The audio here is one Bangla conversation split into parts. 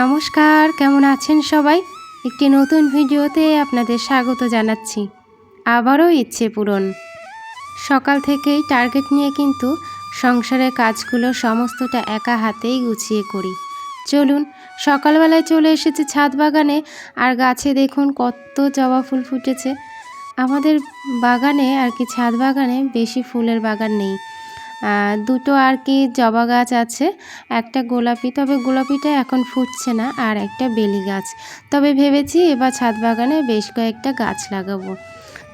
নমস্কার, কেমন আছেন সবাই? একটি নতুন ভিডিওতে আপনাদের স্বাগত জানাচ্ছি। আবারও ইচ্ছে পূরণ। সকাল থেকেই টার্গেট নিয়ে কিন্তু সংসারের কাজগুলো সমস্তটা একা হাতেই গুছিয়ে করি। চলুন, সকালবেলায় চলে এসেছে ছাদ বাগানে, আর গাছে দেখুন কত জবা ফুল ফুটেছে। আমাদের বাগানে আর কি ছাদ বাগানে বেশি ফুলের বাগান নেই। দুটো আর কি জবা গাছ আছে, একটা গোলাপি, তবে গোলাপিটা এখন ফুটছে না, আর একটা বেলি গাছ। তবে ভেবেছি এবার ছাদ বাগানে বেশ কয়েকটা গাছ লাগাবো।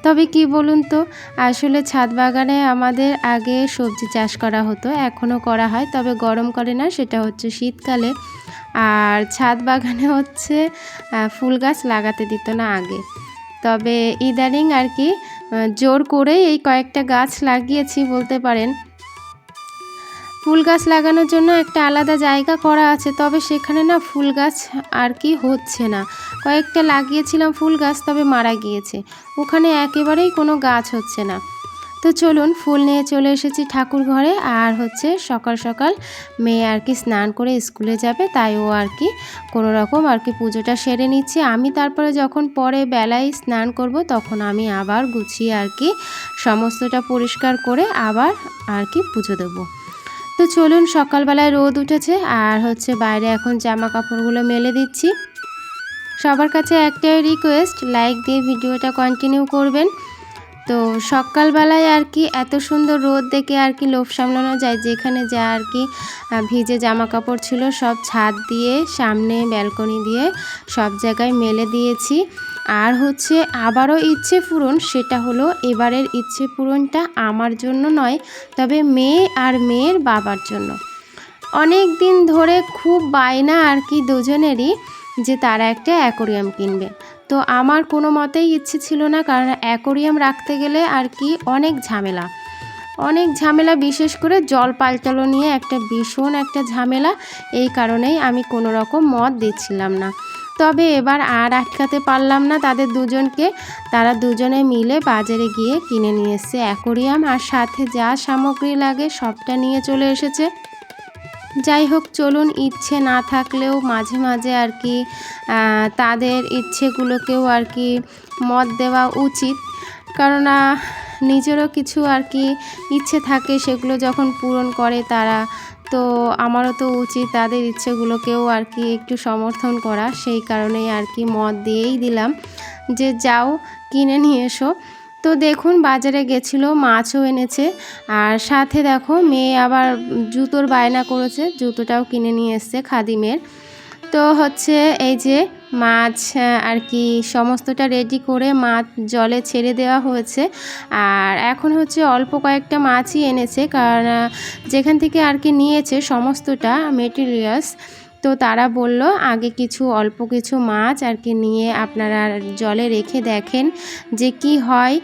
তবে কি বলুন তো, আসলে ছাদ বাগানে আমাদের আগে সবজি চাষ করা হতো এখনও করা হয়, তবে গরম করে না, সেটা হচ্ছে শীতকালে। আর ছাদ বাগানে হচ্ছে ফুল গাছ লাগাতে দিত না আগে। তবে ইদানিং আর কি জোর করে এই কয়েকটা গাছ লাগিয়েছি বলতে পারেন। ফুল গাছ লাগানোর জন্য একটা আলাদা জায়গা করা আছে, তবে সেখানে না ফুল গাছ আর কি হচ্ছে না। কয়েকটা লাগিয়েছিলাম ফুল গাছ, তবে মারা গিয়েছে। ওখানে একেবারেই কোনো গাছ হচ্ছে না। তো চলুন, ফুল নিয়ে চলে এসেছি ঠাকুর ঘরে, আর হচ্ছে সকাল সকাল মেয়ে আর কি স্নান করে স্কুলে যাবে, তাই ও আর কি কোনো রকম আর কি পুজোটা সেরে নিচ্ছে। আমি তারপরে যখন পরে বেলায় স্নান করব, তখন আমি আবার গুছিয়ে আর কি সমস্তটা পরিষ্কার করে আবার আর কি পুজো দেবো। তো চলুন, সকালবেলায় রোদ উঠেছে আর হচ্ছে বাইরে এখন জামা কাপড়গুলো মেলে দিচ্ছি। সবার কাছে একটাই রিকোয়েস্ট লাইক দিয়ে ভিডিওটা কন্টিনিউ করবেন। তো সকালবেলায় আর কি এত সুন্দর রোদ দেখে আর কি লোভ সামলানো যায়, যেখানে যা আর কি ভিজে জামা কাপড় ছিল সব ছাদ দিয়ে, সামনে ব্যালকনি দিয়ে সব জায়গায় মেলে দিয়েছি। আর হচ্ছে আবারও ইচ্ছে পূরণ, সেটা হলো এবারের ইচ্ছে পূরণটা আমার জন্য নয়, তবে মেয়ে আর মেয়ের বাবার জন্য। অনেক দিন ধরে খুব বায়না আর কি দুজনেরই যে তারা একটা অ্যাকোরিয়াম কিনবে। তো আমার কোনো মতেই ইচ্ছে ছিল না, কারণ অ্যাকোরিয়াম রাখতে গেলে আর কি অনেক ঝামেলা। অনেক ঝামেলা, বিশেষ করে জল পাল্টালো নিয়ে একটা ভীষণ একটা ঝামেলা, এই কারণেই আমি কোনো রকম মত দিচ্ছিলাম না। তবে এবার আর আটকাতে পারলাম না তাদের দুজনকে। তারা দুজনে মিলে বাজারে গিয়ে কিনে নিয়ে এসছে অ্যাকোরিয়াম আর সাথে যা সামগ্রী লাগে সবটা নিয়ে চলে এসেছে। যাই হোক, চলুন ইচ্ছে না থাকলেও মাঝে মাঝে আর কি তাদের ইচ্ছেগুলোকেও আর কি মত দেওয়া উচিত। কারণ নিজেরও কিছু আর কি ইচ্ছে থাকে সেগুলো যখন পূরণ করে তারা তো আমারও তো উচিত তাদের ইচ্ছেগুলোকেও আর কি একটু সমর্থন করা। সেই কারণেই আর কি মত দিয়েই দিলাম যে যাও, কিনে নিয়ে এসো। তো দেখুন, বাজারে গেছিল, মাছও এনেছে। আর সাথে দেখো, মেয়ে আবার জুতোর বায়না করেছে, জুতোটাও কিনে নিয়ে এসছে খাদিমের। তো হচ্ছে এই যে মাছ আর কি সমস্তটা রেডি করে মাছ জলে ছেড়ে দেওয়া হয়েছে। আর এখন হচ্ছে অল্প কয়েকটা মাছই এনেছে, কারণ যেখান থেকে আর কি নিয়েছে সমস্তটা মেটেরিয়ালস তো তারা বলল আগে কিছু অল্প কিছু মাছ আর কি নিয়ে আপনারা জলে রেখে দেখেন যে কি হয়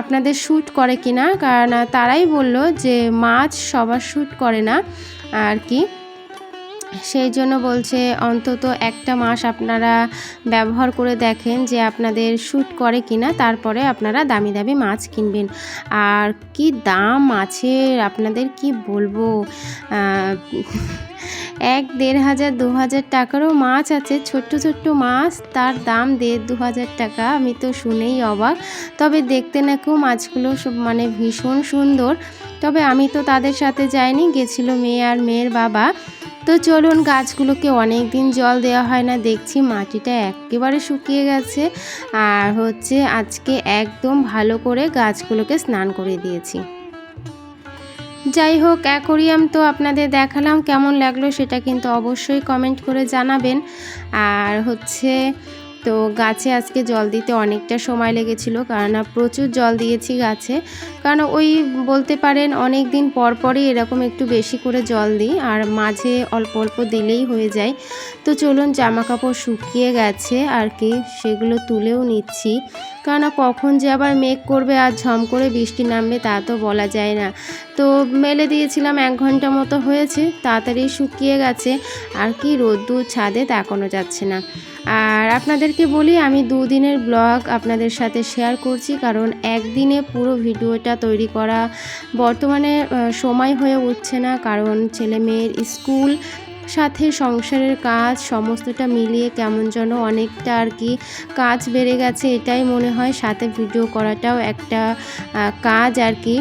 আপনাদের শ্যুট করে কিনা। কারণ তারাই বলল যে মাছ সবার শ্যুট করে না আর কি। সেই জন্য বলছে, অন্তত একটা মাস আপনারা ব্যবহার করে দেখেন যে আপনাদের শ্যুট করে কিনা, তারপরে আপনারা দামি দামি মাছ কিনবেন। আর কি দাম মাছের আপনাদের কি বলব? এক দেড় হাজার, দু হাজার টাকারও মাছ আছে, ছোট্ট ছোট্ট মাছ, তার দাম দেড়, দু হাজার টাকা, আমি তো শুনেই অবাক। তবে দেখতে নাকেও মাছগুলো সব মানে ভীষণ সুন্দর। তবে আমি তো তাদের সাথে যাইনি, গেছিল মেয়ে আর মেয়ের বাবা। তো চলুন গাছগুলোকে অনেক দিন জল দেওয়া হয় না, দেখছি মাটিটা একেবারে শুকিয়ে গেছে। আর হচ্ছে আজকে একদম ভালো করে গাছগুলোকে স্নান করে দিয়েছি। যাই হোক, অ্যাকোরিয়াম তো আপনাদের দেখালাম, কেমন লাগল সেটা কিন্তু অবশ্যই কমেন্ট করে জানাবেন। আর হচ্ছে তো গাছে আজকে জল দিতে অনেকটা সময় লেগেছিল কারণ প্রচুর জল দিয়েছি গাছে। কারণ ওই বলতে পারেন অনেক দিন পর পরই এরকম একটু বেশি করে জল দিই, আর মাঝে অল্প অল্প দিলেই হয়ে যায়। তো চলুন জামা কাপড় শুকিয়ে গেছে আর কি, সেগুলো তুলেও নিচ্ছি। কারণ কখন যে আবার মেঘ করবে আর ঝম করে বৃষ্টি নামবে তা তো বলা যায় না। তো মেলে দিয়েছিলাম এক ঘণ্টা মতো হয়েছে, তাড়াতাড়ি শুকিয়ে গেছে, আর কি রোদ্দুর ছাদে তাকানো যাচ্ছে না। আর আপনাদেরকে বলি, আমি দুদিনের ব্লগ আপনাদের সাথে শেয়ার করছি কারণ একদিনে পুরো ভিডিওটা তৈরি করা বর্তমানে সময় হয়ে উঠছে না কারণ ছেলে মেয়ের স্কুল সাথে সংসারের কাজ সমস্তটা মিলিয়ে কেমন যেন অনেকটা আর কি কাজ বেড়ে গেছে এটাই মনে হয়। সাথে ভিডিও করাটাও একটা কাজ আর কি।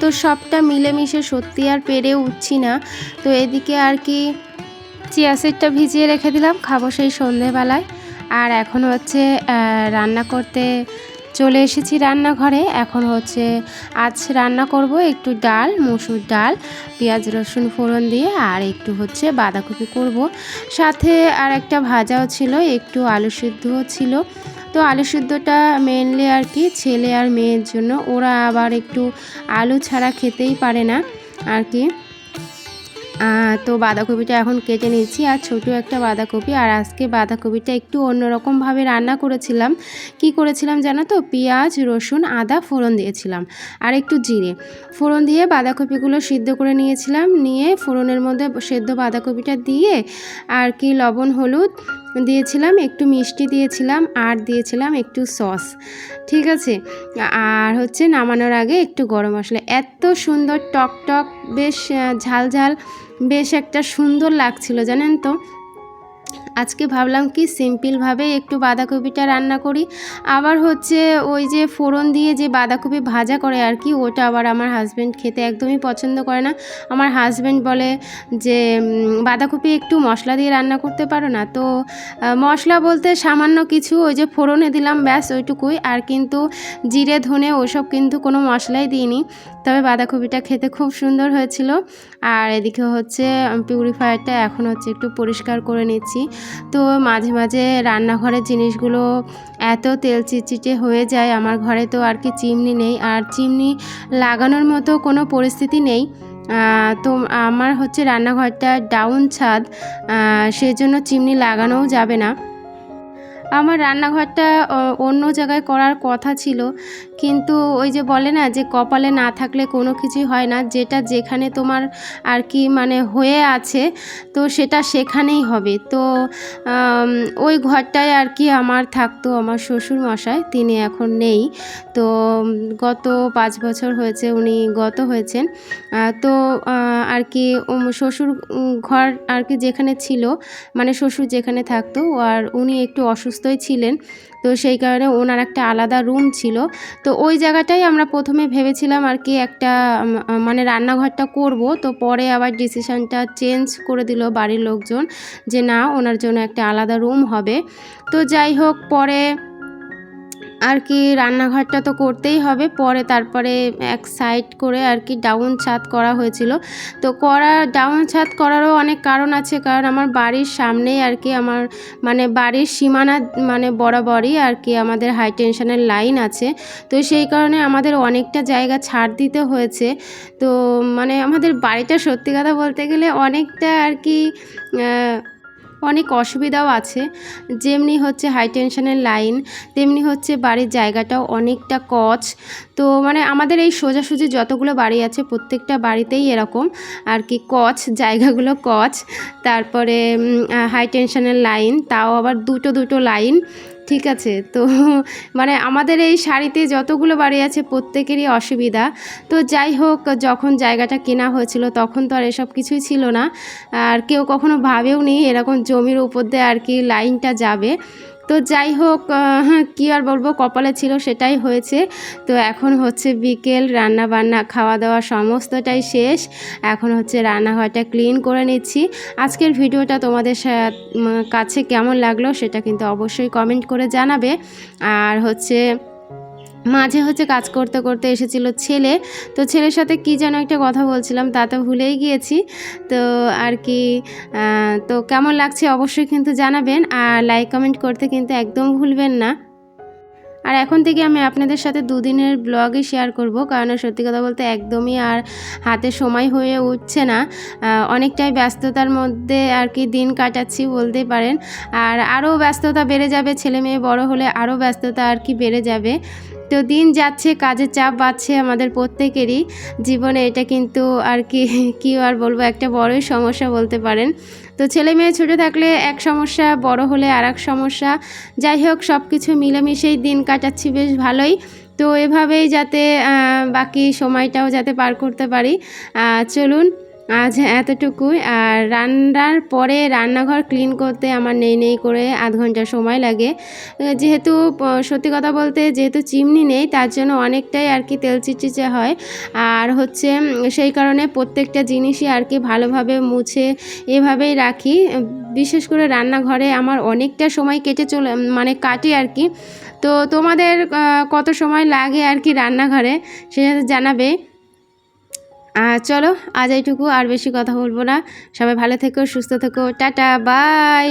তো সবটা মিলেমিশে সত্যি আর পেরে উঠছি না। তো এদিকে আর কি চিয়া সিডটা ভিজিয়ে রেখে দিলাম, খাব সেই সন্ধেবেলায়। আর এখন হচ্ছে রান্না করতে চলে এসেছি রান্নাঘরে। এখন হচ্ছে, আজ রান্না করব একটু ডাল, মসুর ডাল, পেঁয়াজ, রসুন ফোড়ন দিয়ে, আর একটু হচ্ছে বাঁধাকপি করব। সাথে আর একটা ভাজাও ছিল, একটু আলু সিদ্ধও ছিল। তো আলু সিদ্ধটা মেনলি আর কি ছেলে আর মেয়ের জন্য, ওরা আবার একটু আলু ছাড়া খেতেই পারে না, আর কি। তো বাঁধাকপিটা এখন কেটে নিচ্ছি আর ছোট একটা বাঁধাকপি। আর আজকে বাঁধাকপিটা একটু অন্যরকমভাবে রান্না করেছিলাম। কি করেছিলাম জানো তো? পেঁয়াজ, রসুন, আদা ফোড়ন দিয়েছিলাম। আর একটু জিরে। ফোড়ন দিয়ে বাঁধাকপিগুলো সিদ্ধ করে নিয়েছিলাম। নিয়ে ফোড়নের মধ্যে সেদ্ধ বাঁধাকপিটা দিয়ে আর কি লবণ, হলুদ দিয়েছিলাম, একটু মিষ্টি দিয়েছিলাম আর দিয়েছিলাম একটু সস। ঠিক আছে? আর হচ্ছে নামানোর আগে একটু গরম মশলা। এত সুন্দর টক টক বেশ ঝাল ঝাল বেশ একটা সুন্দর লাগছিল, জানেন তো? আজকে ভাবলাম কি সিম্পলভাবে একটু বাঁধাকপিটা রান্না করি। আবার হচ্ছে ওই যে ফোড়ন দিয়ে যে বাঁধাকপি ভাজা করে আর কি, ওটা আবার আমার হাজব্যান্ড খেতে একদমই পছন্দ করে না। আমার হাজব্যান্ড বলে যে বাঁধাকপি একটু মশলা দিয়ে রান্না করতে পারো না। তো মশলা বলতে সামান্য কিছু, ওই যে ফোড়নে দিলাম ব্যাস ওইটুকুই। আর কিন্তু জিরে, ধনে ওসব কিন্তু কোনো মশলাই দিইনি। তবে বাঁধাকপিটা খেতে খুব সুন্দর হয়েছিল। আর এদিকে হচ্ছে পিউরিফায়ারটা এখন হচ্ছে একটু পরিষ্কার করে নিচ্ছি। তো মাঝে মাঝে রান্নাঘরের জিনিসগুলো এত তেল চিটচিটে হয়ে যায় আমার ঘরে তো আর কি চিমনি নেই। আর চিমনি লাগানোর মতো কোনো পরিস্থিতি নেই। তো আমার হচ্ছে রান্নাঘরটা ডাউন ছাদ আহ, সেজন্য চিমনি লাগানোও যাবে না। আমার রান্নাঘরটা অন্য জায়গায় করার কথা ছিল। কিন্তু ওই যে বলে না যে কপালে না থাকলে কোনো কিছুই হয় না, যেটা যেখানে তোমার আর কি মানে হয়ে আছে, তো সেটা সেখানেই হবে। তো ওই ঘরটায় আর কি আমার থাকতো আমার শ্বশুর মশাই তিনি এখন নেই। তো গত পাঁচ বছর হয়েছে উনি গত হয়েছেন। তো আর কি শ্বশুর ঘর আর কি যেখানে ছিল মানে শ্বশুর যেখানে থাকতো, আর উনি একটু অসুস্থই ছিলেন। তো সেই কারণে ওনার একটা আলাদা রুম ছিল। তো ওই জায়গাটাই আমরা প্রথমে ভেবেছিলাম আর কি একটা মানে রান্নাঘরটা করব। তো পরে আবার ডিসিশানটা চেঞ্জ করে দিল বাড়ির লোকজন যে না, ওনার জন্য একটা আলাদা রুম হবে। তো যাই হোক, পরে আর কি রান্নাঘরটা তো করতেই হবে। পরে তারপরে এক সাইড করে আর কি ডাউন ছাদ করা হয়েছিল। তো করা ডাউন ছাদ করারও অনেক কারণ আছে। কারণ আমার বাড়ির সামনেই আর কি আমার মানে বাড়ির সীমানা মানে বরাবরই আর কি আমাদের হাই টেনশনের লাইন আছে। তো সেই কারণে আমাদের অনেকটা জায়গা ছাড় দিতে হয়েছে। তো মানে আমাদের বাড়িটা সত্যি কথা বলতে গেলে অনেকটা আর কি অনেক অসুবিধাও আছে। যেমনি হচ্ছে হাই টেনশনের লাইন তেমনি হচ্ছে বাড়ির জায়গাটাও অনেকটা কচ। তো মানে আমাদের এই সোজাসুজি যতগুলো বাড়ি আছে, প্রত্যেকটা বাড়িতেই এরকম। আর কি কচ, জায়গাগুলো কচ। তারপরে হাই টেনশনের লাইন তাও আবার দুটো দুটো লাইন ঠিক আছে, তো মানে আমাদের এই শাড়িতে যতগুলো বাড়ি আছে প্রত্যেকেরই অসুবিধা। তো যাই হোক, যখন জায়গাটা কেনা হয়েছিল তখন তো আর এসব কিছুই ছিল না। আর কেউ কখনো ভাবেও নি এরকম জমির উপর দিয়ে আর কি লাইনটা যাবে। তো যাই হোক হ্যাঁ কী আর বলব, কপালে ছিল সেটাই হয়েছে। তো এখন হচ্ছে বিকেল রান্না বান্না খাওয়া দাওয়া সমস্তটাই শেষ। এখন হচ্ছে রান্নাঘরটা ক্লিন করে নিচ্ছি। আজকের ভিডিওটা তোমাদের কাছে কেমন লাগল সেটা কিন্তু অবশ্যই কমেন্ট করে জানাবে। আর হচ্ছে মাঝে হচ্ছে কাজ করতে করতে এসেছিল ছেলে। তো ছেলের সাথে কি যেন একটা কথা বলছিলাম, তা তো ভুলেই গিয়েছি। তো আর কি তো কেমন লাগছে অবশ্যই কিন্তু জানাবেন আর লাইক কমেন্ট করতে কিন্তু একদম ভুলবেন না। আর এখন থেকে আমি আপনাদের সাথে দুদিনের ব্লগই শেয়ার করব, কারণ সত্যি কথা বলতে একদমই আর হাতে সময় হয়ে উঠছে না। অনেকটাই ব্যস্ততার মধ্যে আর কি দিন কাটাচ্ছি বলতেই পারেন। আর আরও ব্যস্ততা বেড়ে যাবে, ছেলে মেয়ে বড় হলে আরও ব্যস্ততা আর কি বেড়ে যাবে। তো দিন যাচ্ছে, কাজের চাপ বাড়ছে আমাদের প্রত্যেকেরই জীবনে, এটা কিন্তু আর কি, কী আর বলব, একটা বড়ই সমস্যা বলতে পারেন। তো ছেলে মেয়ে ছোটো থাকলে এক সমস্যা, বড় হলে আর এক সমস্যা। যাই হোক সব কিছু মিলেমিশেই দিন কাটাচ্ছি বেশ ভালোই। তো এভাবেই যাতে বাকি সময়টাও যাতে পার করতে পারি। চলুন। আজ এতটুকুই। আর রান্নার পরে রান্নাঘর ক্লিন করতে আমার নেই নেই করে আধ ঘণ্টা সময় লাগে। যেহেতু সত্যি কথা বলতে যেহেতু চিমনি নেই, তার জন্য অনেকটাই আর কি তেল চিটচিচে হয়। আর হচ্ছে, সেই কারণে প্রত্যেকটা জিনিসই আর কি ভালোভাবে মুছে এভাবেই রাখি। বিশেষ করে রান্নাঘরে আমার অনেকটা সময় কেটে চলে মানে কাটে আর কি। তো তোমাদের কত সময় লাগে আর কি রান্নাঘরে? সেটা জানাবে। চলো আজ এইটুকু, আর বেশি কথা বলব না। সবাই ভালো থেকো, সুস্থ থেকো, টাটা, বাই।